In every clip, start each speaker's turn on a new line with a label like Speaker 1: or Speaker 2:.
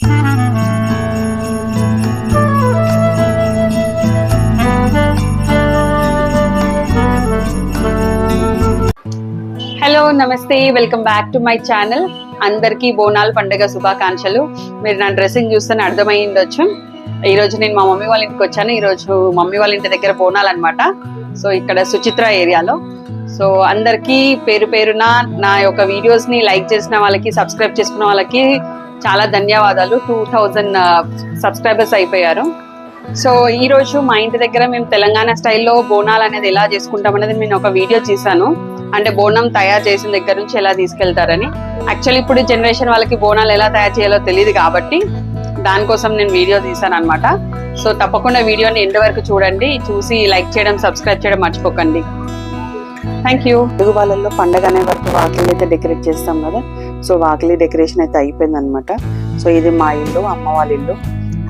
Speaker 1: Hello నమస్తే. Welcome back to my channel అందరికీ బోనాల పండుగ శుభాకాంక్షలు. మీరు నా డ్రెస్సింగ్ చూస్తేనే అర్థమై ఉండొచ్చు. ఈ రోజు నేను మా మమ్మీ వాళ్ళ ఇంటికి వచ్చాను. ఈ రోజు మమ్మీ వాళ్ళ ఇంటి దగ్గర బోనాలు అనమాట సో ఇక్కడ సుచిత్ర ఏరియాలో. సో అందరికీ పేరు పేరున నా యొక్క వీడియోస్ని లైక్ చేసిన వాళ్ళకి సబ్స్క్రైబ్ చేసుకున్న వాళ్ళకి చాలా ధన్యవాదాలు. టూ థౌజండ్ సబ్స్క్రైబర్స్ అయిపోయారు. సో ఈ రోజు మా ఇంటి దగ్గర మేము తెలంగాణ స్టైల్లో బోనాలు అనేది ఎలా చేసుకుంటాం అనేది నేను ఒక వీడియో చేశాను అంటే బోనం తయారు చేసిన దగ్గర నుంచి ఎలా తీసుకెళ్తారని. యాక్చువల్లీ ఇప్పుడు జనరేషన్ వాళ్ళకి బోనాలు ఎలా తయారు చేయాలో తెలియదు కాబట్టి దానికోసం నేను వీడియో తీసాను అనమాట సో తప్పకుండా వీడియోని ఎండ్ వరకు చూడండి. చూసి లైక్ చేయడం సబ్స్క్రైబ్ చేయడం మర్చిపోకండి. థ్యాంక్ యూ తెలుగు వాళ్ళల్లో పండగ అనే వరకు వాకిల్ అయితే డెకరేట్ చేస్తాం కదా. సో వాకిలి డెకరేషన్ అయితే అయిపోయింది అనమాట సో ఇది మా ఇల్లు అమ్మ వాళ్ళ ఇల్లు.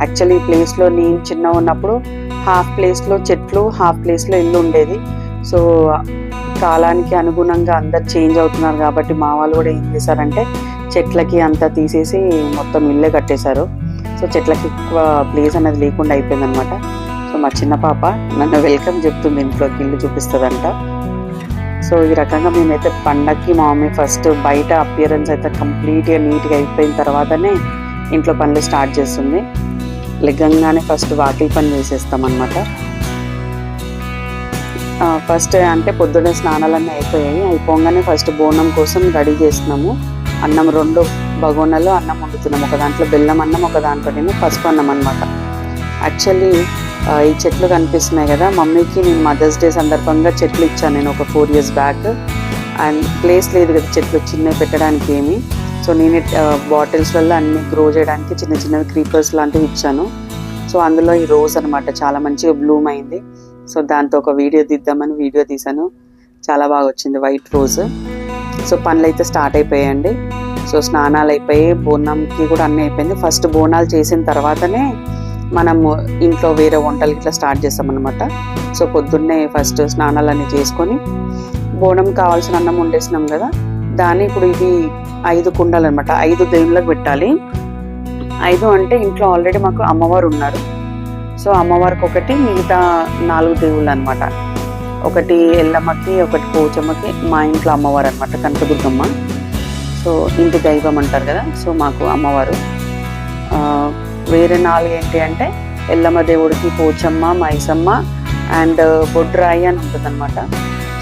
Speaker 1: యాక్చువల్లీ ఈ ప్లేస్లో నేను చిన్న ఉన్నప్పుడు హాఫ్ ప్లేస్లో చెట్లు హాఫ్ ప్లేస్లో ఇల్లు ఉండేది. సో కాలానికి అనుగుణంగా అందరు చేంజ్ అవుతున్నారు కాబట్టి మా వాళ్ళు కూడా ఏం చేశారంటే చెట్లకి అంతా తీసేసి మొత్తం ఇల్లే కట్టేశారు. సో చెట్లకి ఎక్కువ ప్లేస్ అనేది లేకుండా అయిపోయింది అనమాట సో మా చిన్న పాప నన్ను వెల్కమ్ చెప్తుంది ఇంట్లోకి ఇల్లు చూపిస్తుందంట. సో ఈ రకంగా మేమైతే పండక్కి మా మమ్మీ ఫస్ట్ బయట అపియరెన్స్ అయితే కంప్లీట్గా నీట్గా అయిపోయిన తర్వాతనే ఇంట్లో పనులు స్టార్ట్ చేస్తుంది. లెగ్గంగానే ఫస్ట్ వాకిలి పని చేసేస్తాం అనమాట ఫస్ట్ అంటే పొద్దున్న స్నానాలన్నీ అయిపోయాయి. అయిపోగానే ఫస్ట్ బోనం కోసం రెడీ చేస్తున్నాము. అన్నం రెండు బగోనలో అన్నం వండుతున్నాము. ఒక దాంట్లో బెల్లం అన్నం ఒక దాంట్లోనేమో పసుపు అన్నం అనమాట యాక్చువల్లీ ఈ చెట్లు కనిపిస్తున్నాయి కదా. మమ్మీకి నేను మదర్స్ డే సందర్భంగా చెట్లు ఇచ్చాను నేను ఒక four years back and place లేదు కదా చెట్లు చిన్నవి పెట్టడానికి ఏమి. సో నేను బాటిల్స్ వల్ల అన్ని గ్రో చేయడానికి చిన్న చిన్నవి క్రీపర్స్ లాంటివి ఇచ్చాను. సో అందులో ఈ రోజ్ అనమాట చాలా మంచిగా బ్లూమ్ అయింది. సో దాంతో ఒక వీడియో తీద్దామని వీడియో తీశాను. చాలా బాగా వచ్చింది వైట్ రోజ్ సో పనులు అయితే స్టార్ట్ అయిపోయాయండి. సో స్నానాలు అయిపోయి బోనంకి కూడా అన్నీ అయిపోయింది. ఫస్ట్ బోనాలు చేసిన తర్వాతనే మనము ఇంట్లో వేరే వంటలు ఇట్లా స్టార్ట్ చేస్తామన్నమాట. సో పొద్దున్నే ఫస్ట్ స్నానాలన్నీ చేసుకొని బోనం కావాల్సిన అన్నం వండేసినాం కదా దాన్ని ఇప్పుడు ఇది ఐదు కుండలు అనమాట ఐదు దేవుళ్ళకి పెట్టాలి. ఐదు అంటే ఇంట్లో ఆల్రెడీ మాకు అమ్మవారు ఉన్నారు. సో అమ్మవారికి ఒకటి మిగతా నాలుగు దేవుళ్ళు అనమాట ఒకటి ఎల్లమ్మకి ఒకటి పోచమ్మకి మా ఇంట్లో అమ్మవారు అనమాట కనకదుర్గమ్మ. సో ఇంటి దైవం అంటారు కదా సో మాకు అమ్మవారు. వేరే నాలుగు ఏంటి అంటే ఎల్లమ్మ దేవుడికి పోచమ్మ మైసమ్మ అండ్ uh, బొడ్రాయి అని ఉంటుంది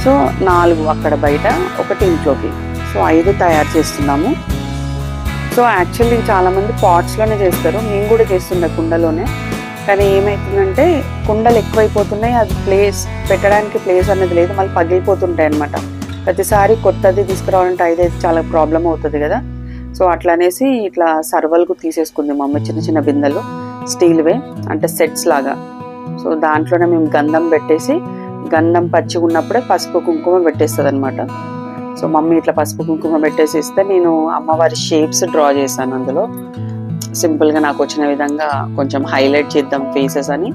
Speaker 1: సో నాలుగు అక్కడ బయట ఒకటి ఇంట్లోకి. సో ఐదు తయారు చేస్తున్నాము. సో యాక్చువల్లీ చాలామంది పాట్స్లోనే చేస్తారు. మేము కూడా చేస్తుండే కుండలోనే. కానీ ఏమవుతుందంటే కుండలు ఎక్కువైపోతున్నాయి. అది ప్లేస్ పెట్టడానికి ప్లేస్ అనేది లేదు. మళ్ళీ పగిలిపోతుంటాయి అనమాట ప్రతిసారి కొత్తది తీసుకురావాలంటే అయితే చాలా ప్రాబ్లం అవుతుంది కదా. సో అట్లా అనేసి ఇట్లా సర్వల్కు తీసేసుకుంది మా అమ్మ చిన్న చిన్న బిందెలు. స్టీల్వే అంటే సెట్స్ లాగా. సో దాంట్లోనే మేము గంధం పెట్టేసి గంధం పచ్చి ఉన్నప్పుడే పసుపు కుంకుమ పెట్టేస్తుంది అనమాట సో మమ్మీ ఇట్లా పసుపు కుంకుమ పెట్టేసి ఇస్తే నేను అమ్మవారి షేప్స్ డ్రా చేశాను అందులో. సింపుల్గా నాకు వచ్చిన విధంగా కొంచెం హైలైట్ చేద్దాం ఫేసెస్ అని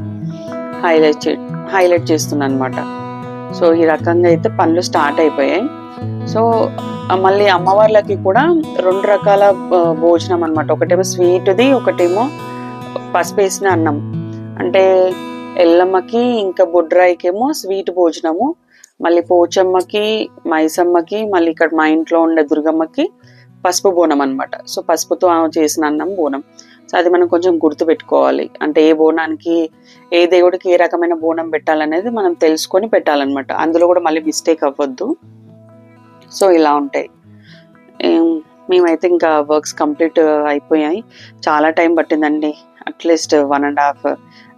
Speaker 1: హైలైట్ చే హైలైట్ చేస్తున్నాను అనమాట సో ఈ రకంగా అయితే పనులు స్టార్ట్ అయిపోయాయి. సో మళ్ళీ అమ్మవార్లకి కూడా రెండు రకాల భోజనం అనమాట ఒకటేమో స్వీట్ది ఒకటేమో పసుపు వేసిన అన్నం. అంటే ఎల్లమ్మకి ఇంకా బొడ్రాయికేమో స్వీట్ భోజనము. మళ్ళీ పోచమ్మకి మైసమ్మకి మళ్ళీ ఇక్కడ మా ఇంట్లో ఉండే దుర్గమ్మకి పసుపు బోనం అన్నమాట. సో పసుపుతో చేసిన అన్నం బోనం. సో అది మనం కొంచెం గుర్తు పెట్టుకోవాలి. అంటే ఏ బోనానికి ఏ దేవుడికి ఏ రకమైన బోనం పెట్టాలనేది మనం తెలుసుకొని పెట్టాలన్నమాట. అందులో కూడా మళ్ళీ మిస్టేక్ అవ్వద్దు. సో ఇలా ఉంటాయి. మేమైతే ఇంకా వర్క్స్ కంప్లీట్ అయిపోయాయి. చాలా టైం పట్టిందండి. At least one and half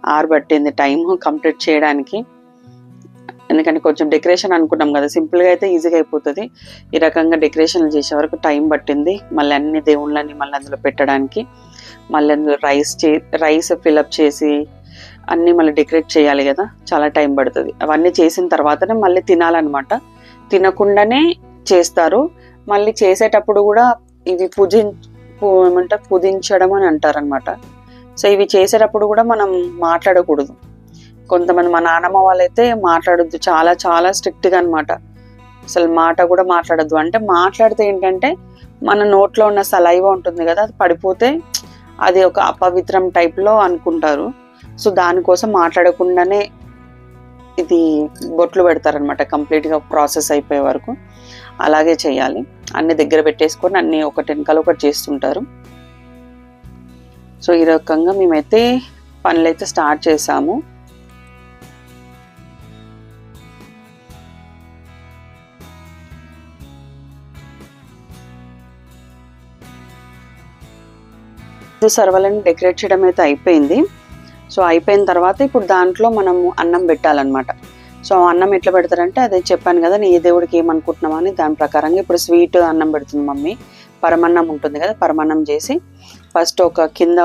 Speaker 1: hour పట్టింది టైం కంప్లీట్ చేయడానికి. ఎందుకంటే కొంచెం డెకరేషన్ అనుకున్నాం కదా సింపుల్గా అయితే ఈజీగా అయిపోతుంది. ఈ రకంగా డెకరేషన్ చేసే వరకు టైం పట్టింది. మళ్ళీ అన్ని దేవుళ్ళని మళ్ళీ అందులో పెట్టడానికి మళ్ళీ అందులో రైస్ చే రైస్ ఫిలప్ చేసి అన్నీ మళ్ళీ డెకరేట్ చేయాలి కదా చాలా టైం పడుతుంది. అవన్నీ చేసిన తర్వాతనే మళ్ళీ తినాలన్నమాట. తినకుండానే చేస్తారు మళ్ళీ చేసేటప్పుడు కూడా ఇవి పూజి ఏమంటారు పుదించడం అని అంటారనమాట సో ఇవి చేసేటప్పుడు కూడా మనం మాట్లాడకూడదు. కొంతమంది మా నానమ్మ వాళ్ళైతే మాట్లాడొద్దు చాలా చాలా స్ట్రిక్ట్గా అనమాట అసలు మాట కూడా మాట్లాడొద్దు. అంటే మాట్లాడితే ఏంటంటే మన నోట్లో ఉన్న సలైవ ఉంటుంది కదా అది పడిపోతే అది ఒక అపవిత్రం టైప్లో అనుకుంటారు. సో దానికోసం మాట్లాడకుండానే ఇది బొట్లు పెడతారనమాట కంప్లీట్గా ప్రాసెస్ అయిపోయే వరకు. అలాగే చేయాలి. అన్ని దగ్గర పెట్టేసుకొని అన్ని ఒకటి వెనకాల ఒకటి చేస్తుంటారు. సో ఈ రకంగా మేమైతే పనులైతే స్టార్ట్ చేసాము. సర్వలను డెకరేట్ చేయడం అయితే అయిపోయింది. సో అయిపోయిన తర్వాత ఇప్పుడు దాంట్లో మనము అన్నం పెట్టాలన్నమాట. సో అన్నం ఎట్లా పెడతారంటే అదే చెప్పాను కదా నీ దేవుడికి ఏమనుకుంటున్నామని అని దాని ప్రకారంగా ఇప్పుడు స్వీట్ అన్నం పెడుతుంది మమ్మీ. పరమన్నం ఉంటుంది కదా పరమన్నం చేసి ఫస్ట్ ఒక కింద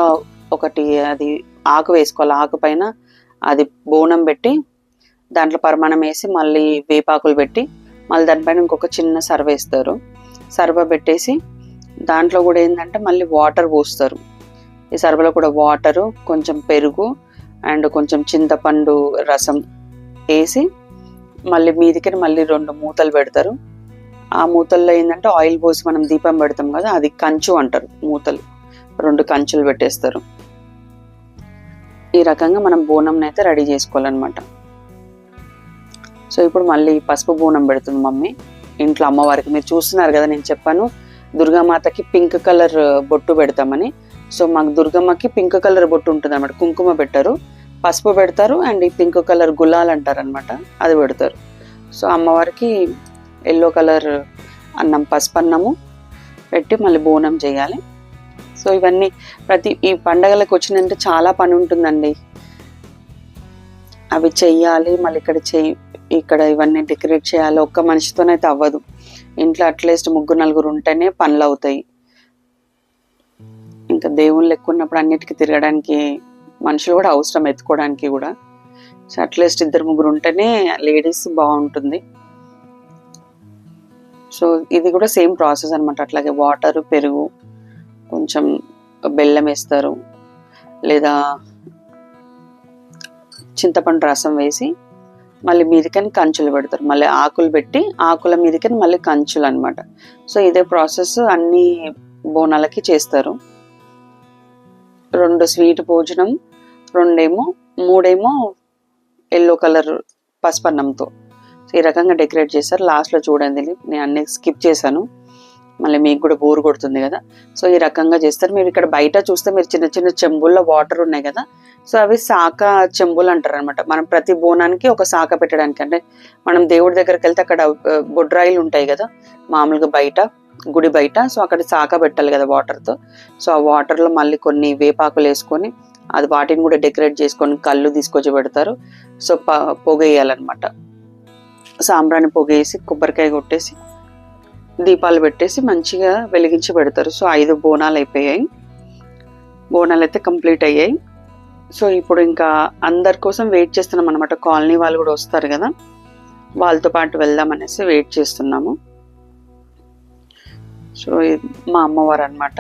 Speaker 1: ఒకటి అది ఆకు వేసుకోవాలి. ఆకు పైన అది బోనం పెట్టి దాంట్లో పరమాణం వేసి మళ్ళీ వేపాకులు పెట్టి మళ్ళీ దానిపైన ఇంకొక చిన్న సర్వ వేస్తారు. సర్వ పెట్టేసి దాంట్లో కూడా ఏంటంటే మళ్ళీ వాటర్ పోస్తారు. ఈ సర్వలో కూడా వాటరు కొంచెం పెరుగు అండ్ కొంచెం చింతపండు రసం వేసి మళ్ళీ మీదికి మళ్ళీ రెండు మూతలు పెడతారు. ఆ మూతల్లో ఏంటంటే ఆయిల్ పోసి మనం దీపం పెడతాం కదా అది కంచు అంటారు మూతలు. రెండు కంచులు పెట్టేస్తారు. ఈ రకంగా మనం బోనంని అయితే రెడీ చేసుకోవాలన్నమాట. సో ఇప్పుడు మళ్ళీ పసుపు బోనం పెడుతుంది మమ్మీ. ఇంట్లో అమ్మవారికి మీరు చూస్తున్నారు కదా నేను చెప్పాను. దుర్గామాతకి పింక్ కలర్ బొట్టు పెడతామని. సో మాకు దుర్గమ్మకి పింక్ కలర్ బొట్టు ఉంటుంది అనమాట కుంకుమ పెట్టారు. పసుపు పెడతారు అండ్ ఈ పింక్ కలర్ గులాల్ అంటారు అనమాట అది పెడతారు. సో అమ్మవారికి ఎల్లో కలర్ అన్నం పసుపు అన్నము పెట్టి మళ్ళీ బోనం చేయాలి. సో ఇవన్నీ ప్రతి ఈ పండగలకు వచ్చినంటే చాలా పని ఉంటుందండి. అవి చెయ్యాలి మళ్ళీ ఇక్కడ చెయ్యి ఇక్కడ ఇవన్నీ డెకరేట్ చేయాలి. ఒక్క మనిషితోనైతే అవ్వదు. ఇంట్లో అట్లీస్ట్ ముగ్గురు నలుగురు ఉంటేనే పనులు అవుతాయి ఇంకా దేవుళ్ళు ఎక్కువ ఉన్నప్పుడు అన్నిటికీ తిరగడానికి మనుషులు కూడా అవసరం ఎత్తుకోవడానికి కూడా. సో అట్లీస్ట్ ఇద్దరు ముగ్గురు ఉంటేనే లేడీస్ బాగుంటుంది. సో ఇది కూడా సేమ్ ప్రాసెస్ అనమాట అట్లాగే వాటర్ పెరుగు కొంచెం బెల్లం వేస్తారు. లేదా చింతపండు రసం వేసి మళ్ళీ మీదకని కంచులు పెడతారు. మళ్ళీ ఆకులు పెట్టి ఆకుల మీదకని మళ్ళీ కంచులు అనమాట సో ఇదే ప్రాసెస్ అన్ని బోనాలకి చేస్తారు. రెండు స్వీట్ భోజనం రెండేమో మూడేమో ఎల్లో కలర్ పసుపన్నంతో. సో ఈ రకంగా డెకరేట్ చేస్తారు లాస్ట్లో చూడండి నేను అన్ని స్కిప్ చేశాను. మళ్ళీ మీకు కూడా బోర్ కొడుతుంది కదా. సో ఈ రకంగా చేస్తారు. మీరు ఇక్కడ బయట చూస్తే మీరు చిన్న చిన్న చెంబుల్లో వాటర్ ఉన్నాయి కదా. సో అవి శాఖ చెంబులు అంటారు అనమాట మనం ప్రతి బోనానికి ఒక శాఖ పెట్టడానికి. అంటే మనం దేవుడి దగ్గరికి వెళ్తే అక్కడ బొడ్రాయిలు ఉంటాయి కదా. మామూలుగా బయట గుడి బయట. సో అక్కడ శాఖ పెట్టాలి కదా వాటర్తో సో ఆ వాటర్లో మళ్ళీ కొన్ని వేపాకులు వేసుకొని అది వాటిని కూడా డెకరేట్ చేసుకొని కళ్ళు తీసుకొచ్చి పెడతారు. సో ప పొగ వేయాలన్నమాట సాంబ్రాణి పొగ వేసి కొబ్బరికాయ కొట్టేసి దీపాలు పెట్టేసి మంచిగా వెలిగించి పెడతారు. సో ఐదు బోనాలు అయిపోయాయి. బోనాలు అయితే కంప్లీట్ అయ్యాయి. సో ఇప్పుడు ఇంకా అందరి కోసం వెయిట్ చేస్తున్నాం అనమాట కాలనీ వాళ్ళు కూడా వస్తారు కదా. వాళ్ళతో పాటు వెళ్దాం అనేసి వెయిట్ చేస్తున్నాము. సో మా అమ్మవారు అనమాట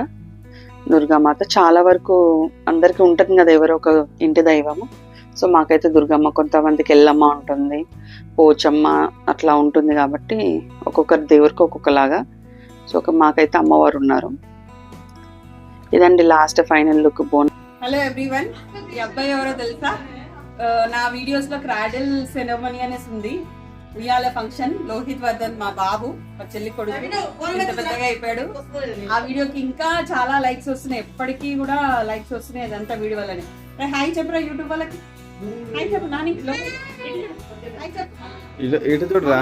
Speaker 1: దుర్గామాత చాలా వరకు అందరికీ ఉంటుంది కదా ఎవరో ఒక ఇంటి దైవము. సో మాకైతే దుర్గమ్మ కొంతమందికి ఎల్లమ్మ ఉంటుంది పోచమ్మ అట్లా ఉంటుంది కాబట్టి ఒక్కొక్కరి దేవురికి ఒక్కొక్కలాగా. సో ఒక మాకైతే అమ్మవారు ఉన్నారు. ఇదండి లాస్ట్ ఫైనల్ లుక్ బోన్
Speaker 2: హలో ఎవ్రీవన్ ఈ అబ్బాయి ఎవరో తెలుసా? నా వీడియోస్లో క్రాడిల్ సెరమనీ అనేసి ఉంది. ఉయ్యాల ఫంక్షన్. లోహిత్ వర్ధన్ మా బాబు మా చెల్లి కొడుకు. ఇంత పెద్దగా అయిపోయాడు. ఆ వీడియోకి ఇంకా చాలా లైక్స్ వస్తున్నాయి. ఎప్పటికీ కూడా లైక్స్ వస్తున్నాయి. అదంతా వీడియో వల్లనే. హాయ్ చెప్పరా యూట్యూబ్ వాళ్ళకి. హాయ్ చెప్పు నాని.
Speaker 3: ఇటు ఇటు చూడరా.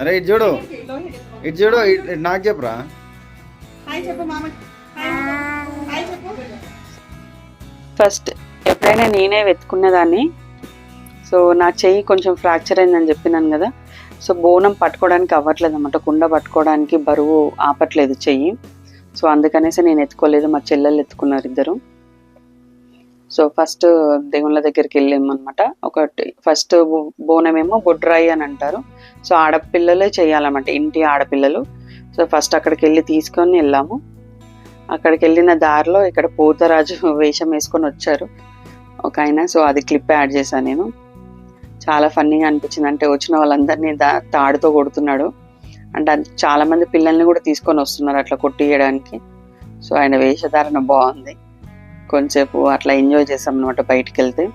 Speaker 3: అరే ఇటు చూడు. ఇటు చూడు నాకు చెప్పురా.
Speaker 2: హాయ్ చెప్పు మామ. హాయ్ చెప్పు. హాయ్ చెప్పు.
Speaker 1: ఫస్ట్ ఎప్పుడైనా నేనే వెతుకునేదాన్ని సో నా చెయ్యి కొంచెం ఫ్రాక్చర్ అయిందని చెప్పినాను కదా. సో బోనం పట్టుకోవడానికి అవ్వట్లేదు అనమాట కుండ పట్టుకోవడానికి బరువు ఆపట్లేదు చెయ్యి. సో అందుకనేసి నేను ఎత్తుకోలేదు. మా చెల్లెలు ఎత్తుకున్నారు ఇద్దరు. సో ఫస్ట్ దేవుళ్ళ దగ్గరికి వెళ్ళామన్నమాట. ఒకటి ఫస్ట్ బోనం ఏమో బొడ్రాయి అని అంటారు. సో ఆడపిల్లలే చేయాలన్నమాట ఇంటి ఆడపిల్లలు. సో ఫస్ట్ అక్కడికి వెళ్ళి తీసుకొని వెళ్ళాము. అక్కడికి వెళ్ళిన దారిలో ఇక్కడ పోతరాజు వేషం వేసుకొని వచ్చారు. ఒక ఆయన. సో అది క్లిప్ యాడ్ చేశాను నేను. చాలా ఫన్నీగా అనిపించింది. అంటే వచ్చిన వాళ్ళందరినీ దా తాడుతో కొడుతున్నాడు. అంటే చాలా మంది పిల్లల్ని కూడా తీసుకొని వస్తున్నారు అట్లా కొట్టియడానికి. సో ఆయన వేషధారణ బాగుంది. కొంచెంసేపు అట్లా ఎంజాయ్ చేసాం అనమాట బయటకు వెళ్తే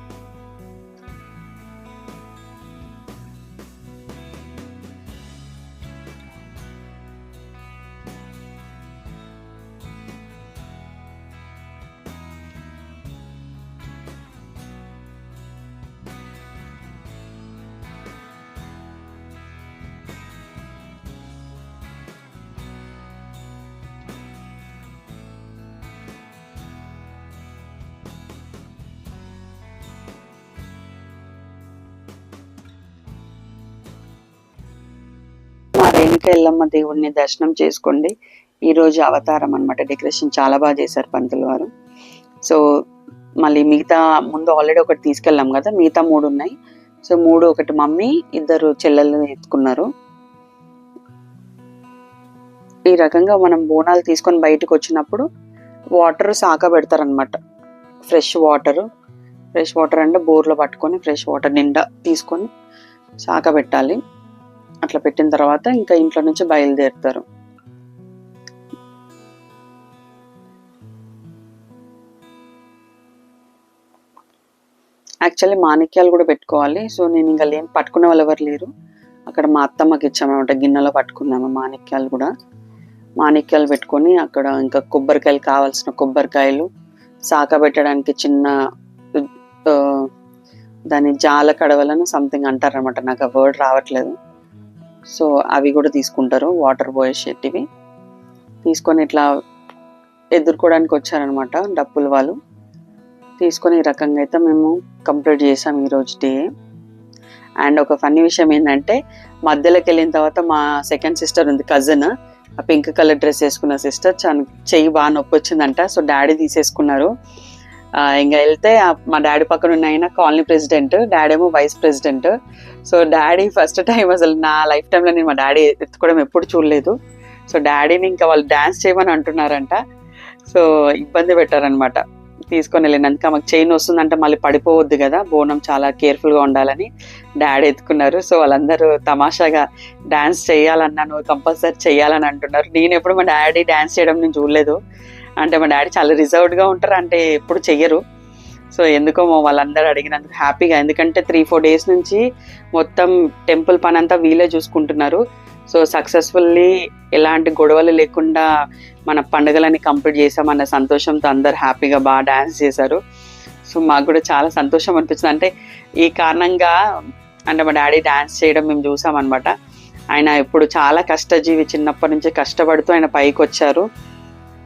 Speaker 1: మా ఎల్లమ్మ దేవుడిని దర్శనం చేసుకోండి. ఈ రోజు అవతారం అన్నమాట. డెకరేషన్ చాలా బాగా చేశారు పంతులు వారు సో మళ్ళీ మిగతా ముందు ఆల్రెడీ ఒకటి తీసుకెళ్ళాం కదా మిగతా మూడు ఉన్నాయి. సో మూడు ఒకటి మమ్మీ ఇద్దరు చెల్లెలు ఎత్తుకున్నారు. ఈ రకంగా మనం బోనాలు తీసుకొని బయటకు వచ్చినప్పుడు వాటర్ సాక పెడతారనమాట ఫ్రెష్ వాటర్ ఫ్రెష్ వాటర్ అంటే బోర్లో పట్టుకొని ఫ్రెష్ వాటర్ నిండా తీసుకొని సాక పెట్టాలి. అట్లా పెట్టిన తర్వాత ఇంకా ఇంట్లో నుంచి బయలుదేరుతారు. యాక్చువల్లీ మాణిక్యాలు కూడా పెట్టుకోవాలి. సో నేను ఇంకా లేని పట్టుకునే వాళ్ళు ఎవరు లేరు. అక్కడ మా అత్తమ్మకి ఇచ్చామన్నమాట గిన్నెలో పట్టుకున్నాము మాణిక్యాలు కూడా. మాణిక్యాలు పెట్టుకొని అక్కడ ఇంకా కొబ్బరికాయలు కావాల్సిన కొబ్బరికాయలు సాక పెట్టడానికి చిన్న దాని జాల కడవలను సంథింగ్ అంటారనమాట నాకు ఆ వర్డ్ రావట్లేదు. సో అవి కూడా తీసుకుంటారు వాటర్ పోయేసేటివి తీసుకొని ఇట్లా ఎదుర్కోవడానికి వచ్చారనమాట డప్పులు వాళ్ళు. తీసుకొని ఈ రకంగా అయితే మేము కంప్లీట్ చేసాం ఈరోజు డే. అండ్ ఒక ఫన్నీ విషయం ఏంటంటే మధ్యలోకి వెళ్ళిన తర్వాత మా సెకండ్ సిస్టర్ ఉంది కజిన్ ఆ పింక్ కలర్ డ్రెస్ వేసుకున్న సిస్టర్ చెయ్యి బాగా నొప్పి వచ్చిందంట సో డాడీ తీసేసుకున్నారు. ఇంకా వెళ్తే మా డాడీ పక్కన ఉన్న ఆయన కాలనీ ప్రెసిడెంట్ డాడీ ఏమో vice president. So daddy first time అసలు నా లైఫ్ టైంలో నేను మా డాడీ ఎత్తుకోవడం ఎప్పుడు చూడలేదు. సో డాడీని ఇంకా వాళ్ళు డాన్స్ చేయమని అంటున్నారంట. సో ఇబ్బంది పెట్టారనమాట తీసుకొని వెళ్ళినందుకు మాకు చైన్ వస్తుందంటే మళ్ళీ పడిపోవద్దు కదా బోనం చాలా కేర్ఫుల్గా ఉండాలని డాడీ ఎత్తుకున్నారు. సో వాళ్ళందరూ తమాషాగా డ్యాన్స్ చేయాలన్నా నువ్వు కంపల్సరీ చేయాలని అంటున్నారు. నేను ఎప్పుడు మా డాడీ డాన్స్ చేయడం నేను చూడలేదు. అంటే మా డాడీ చాలా రిజర్వ్డ్గా ఉంటారు. అంటే ఎప్పుడు చెయ్యరు. సో ఎందుకో మా వాళ్ళందరూ అడిగినందుకు హ్యాపీగా. ఎందుకంటే త్రీ ఫోర్ డేస్ నుంచి మొత్తం టెంపుల్ పని అంతా వీలే చూసుకుంటున్నారు. సో సక్సెస్ఫుల్లీ ఎలాంటి గొడవలు లేకుండా మన పండుగలని కంప్లీట్ చేసామన్న సంతోషంతో అందరు హ్యాపీగా బాగా డ్యాన్స్ చేశారు. సో మాకు కూడా చాలా సంతోషం అనిపించింది అంటే ఈ కారణంగా అంటే మా డాడీ డ్యాన్స్ చేయడం మేము చూసామన్నమాట. ఆయన ఇప్పుడు చాలా కష్టజీవి చిన్నప్పటి నుంచి కష్టపడుతూ ఆయన పైకి వచ్చారు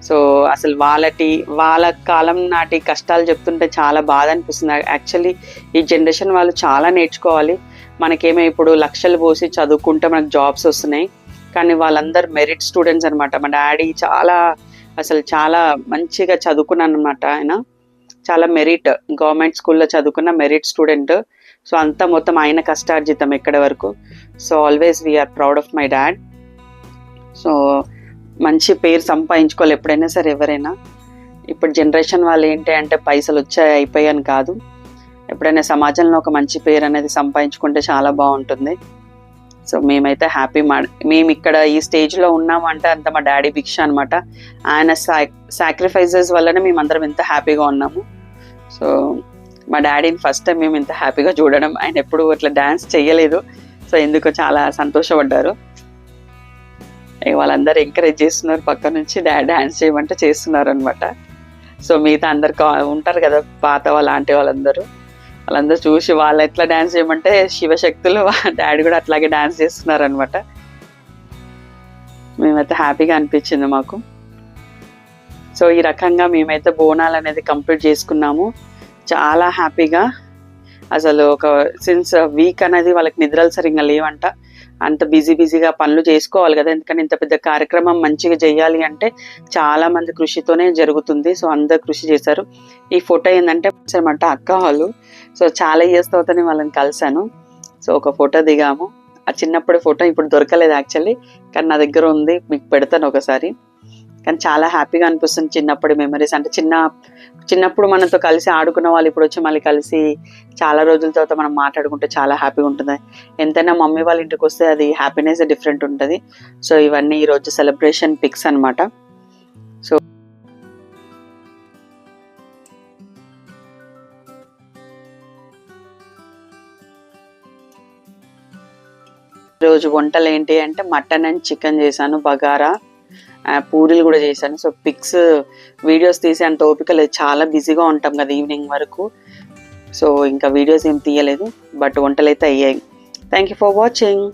Speaker 1: సో అసలు వాళ్ళటి వాళ్ళ కాలం నాటి కష్టాలు చెప్తుంటే చాలా బాధ అనిపిస్తుంది. యాక్చువల్లీ ఈ జనరేషన్ వాళ్ళు చాలా నేర్చుకోవాలి. మనకేమో ఇప్పుడు లక్షలు పోసి చదువుకుంటే మనకు జాబ్స్ వస్తున్నాయి. కానీ వాళ్ళందరూ మెరిట్ స్టూడెంట్స్ అనమాట మా డాడీ చాలా అసలు చాలా మంచిగా చదువుకున్నాను అనమాట ఆయన. చాలా మెరిట్ గవర్నమెంట్ స్కూల్లో చదువుకున్న మెరిట్ స్టూడెంట్ సో అంతా మొత్తం ఆయన కష్టార్జితం ఎక్కడి వరకు. So always we are proud of my dad so మంచి పేరు సంపాదించుకోవాలి ఎప్పుడైనా సరే ఎవరైనా. ఇప్పుడు జనరేషన్ వాళ్ళు ఏంటి అంటే పైసలు వచ్చాయి అయిపోయాయని కాదు. ఎప్పుడైనా సమాజంలో ఒక మంచి పేరు అనేది సంపాదించుకుంటే చాలా బాగుంటుంది. సో మేమైతే హ్యాపీ మా మేము ఇక్కడ ఈ స్టేజ్లో ఉన్నామంటే అంత మా డాడీ భిక్ష అనమాట ఆయన సాక్రిఫైజెస్ వల్లనే మేమందరం ఇంత హ్యాపీగా ఉన్నాము. సో మా డాడీని ఫస్ట్ టైం మేము ఇంత హ్యాపీగా చూడడం. ఆయన ఎప్పుడు అట్లా డ్యాన్స్ చేయలేదు. సో ఎందుకు చాలా సంతోషపడ్డారు. వాళ్ళందరూ ఎంకరేజ్ చేస్తున్నారు పక్క నుంచి డాన్స్ డ్యాన్స్ చేయమంటే చేస్తున్నారు అనమాట సో మిగతా అందరు కా- ఉంటారు కదా పాత వాళ్ళ ఆంటీ వాళ్ళందరూ. వాళ్ళందరూ చూసి వాళ్ళు ఎట్లా డ్యాన్స్ చేయమంటే శివశక్తులు డాడీ కూడా అట్లాగే డ్యాన్స్ చేస్తున్నారు అనమాట మేమైతే హ్యాపీగా అనిపించింది మాకు. సో ఈ రకంగా మేమైతే బోనాలు అనేది కంప్లీట్ చేసుకున్నాము. చాలా హ్యాపీగా అసలు ఒక సిన్స్ వీక్ అనేది వాళ్ళకి నిద్రలు సరిగ్గా లేవంట. అంత బిజీ బిజీగా పనులు చేసుకోవాలి కదా ఎందుకంటే ఇంత పెద్ద కార్యక్రమం మంచిగా చేయాలి అంటే చాలా మంది కృషితోనే జరుగుతుంది. సో అందరు కృషి చేశారు. ఈ ఫోటో ఏంటంటే అనమాట అక్క వాళ్ళు. సో చాలా ఇయర్స్ తర్వాతనే వాళ్ళని కలిశాను. సో ఒక ఫోటో దిగాము. ఆ చిన్నప్పటి ఫోటో ఇప్పుడు దొరకలేదు యాక్చువల్లీ కానీ నా దగ్గర ఉంది మీకు పెడతాను ఒకసారి. కానీ చాలా హ్యాపీగా అనిపిస్తుంది చిన్నప్పుడు మెమరీస్. అంటే చిన్న చిన్నప్పుడు మనతో కలిసి ఆడుకున్న వాళ్ళు ఇప్పుడు వచ్చి మళ్ళీ కలిసి చాలా రోజుల తర్వాత మనం మాట్లాడుకుంటే చాలా హ్యాపీగా ఉంటుంది. ఎంతైనా మమ్మీ వాళ్ళ ఇంటికి వస్తే అది హ్యాపీనెస్ డిఫరెంట్ ఉంటుంది. సో ఇవన్నీ ఈరోజు సెలబ్రేషన్ పిక్స్ అనమాట సో రోజు వంటలు ఏంటి అంటే మటన్ అండ్ చికెన్ చేశాను బగారా పూరీలు కూడా చేశాను. సో పిక్స్ వీడియోస్ తీసే అంత ఓపిక లేదు. చాలా బిజీగా ఉంటాం కదా ఈవినింగ్ వరకు. సో ఇంకా వీడియోస్ ఏం తీయలేదు. బట్ వంటలు అయితే అయ్యాయి. Thank you for watching